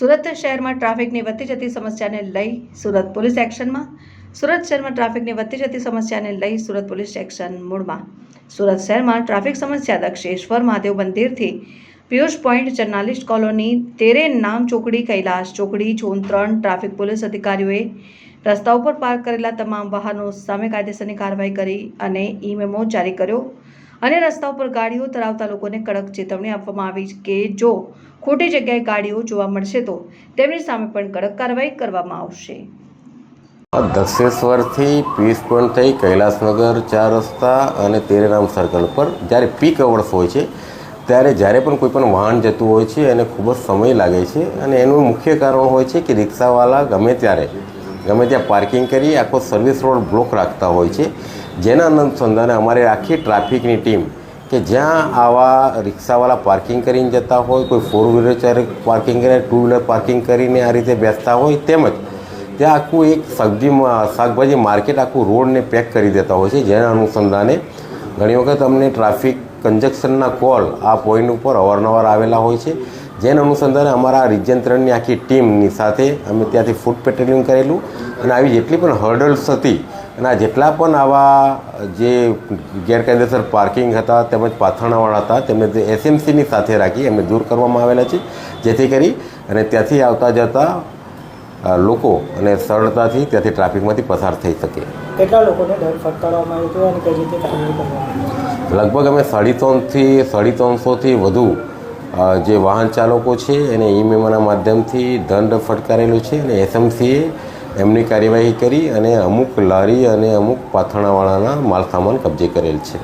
સુરત શહેરમાં ટ્રાફિકની વધતી જતી સમસ્યાને લઈ સુરત પોલીસ એક્શનમાં. સુરત શહેરમાં ટ્રાફિકની વધતી જતી સમસ્યાને લઈ સુરત પોલીસ એક્શન મૂડમાં સુરત શહેરમાં ટ્રાફિક સમસ્યા દક્ષેશ્વર મહાદેવ મંદિરથી પિયુષ પોઈન્ટ જર્નાલિસ્ટ કોલોની તેરે નામ ચોકડી કૈલાશ ચોકડી ઝોન ત્રણ ટ્રાફિક પોલીસ અધિકારીઓએ રસ્તા ઉપર પાર્ક કરેલા તમામ વાહનો સામે કાયદેસરની કાર્યવાહી કરી અને ઈ મેમો જારી કર્યો. અને રસ્તા ઉપર ગાડીઓ ધરાવતા લોકોને કડક ચેતવણી આપવામાં આવી કે જો ખોટી જગ્યાએ ગાડીઓ જોવા મળશે તો તેમની સામે પણ કડક કાર્યવાહી કરવામાં આવશે. દક્ષેશ્વરથી પીસ પોઈન્ટ થઈ કૈલાસનગર ચાર રસ્તા અને તેરેરામ સર્કલ પર જ્યારે પીક અવર્સ હોય છે, ત્યારે જ્યારે પણ કોઈ પણ વાહન જતું હોય છે, એને ખૂબ જ સમય લાગે છે અને એનું મુખ્ય કારણ હોય છે કે રિક્ષાવાળા ગમે ત્યારે ગમે ત્યાં પાર્કિંગ કરી આખો સર્વિસ રોડ બ્લોક રાખતા હોય છે. જેના અનુસંધાને અમારે આખી ટ્રાફિકની ટીમ કે જ્યાં આવા રિક્ષાવાળા પાર્કિંગ કરીને જતા હોય, કોઈ ફોર વ્હીલર ચારે પાર્કિંગ કરે ટુ વ્હીલર પાર્કિંગ કરીને આ રીતે બેસતા હોય તેમજ ત્યાં આખું એક સબ્જી શાકભાજી માર્કેટ આખું રોડને પેક કરી દેતા હોય છે. જેના અનુસંધાને ઘણી વખત અમને ટ્રાફિક કંજક્શનના કોલ આ પોઈન્ટ ઉપર અવારનવાર આવેલા હોય છે. જેના અનુસંધાને અમારા રિજન આખી ટીમની સાથે અમે ત્યાંથી ફૂડ પેટ્રોલિંગ કરેલું. અને આવી જેટલી પણ હર્ડલ્સ હતી અને આ જેટલા પણ આવા જે ગેરકાયદેસર પાર્કિંગ હતા તેમજ પાથરણાવાળા હતા, તેમને એસએમસીની સાથે રાખી એમને દૂર કરવામાં આવેલા છે. જેથી કરી અને ત્યાંથી આવતા જતા લોકો અને સરળતાથી ત્યાંથી ટ્રાફિકમાંથી પસાર થઈ શકે. કેટલા લોકોને દંડ ફટકારવામાં આવ્યો હતો અને કઈ રીતે કાર્યવાહી લગભગ અમે સાડી ત્રણથી સાડી ત્રણસોથી વધુ જે વાહન ચાલકો છે એને ઈ મેમોના માધ્યમથી દંડ ફટકારેલું છે અને એસએમસીએ એમની કાર્યવાહી કરી અને અમુક લારી અને અમુક પાથરણાવાળાના માલ સામાન કબજે કરેલ છે.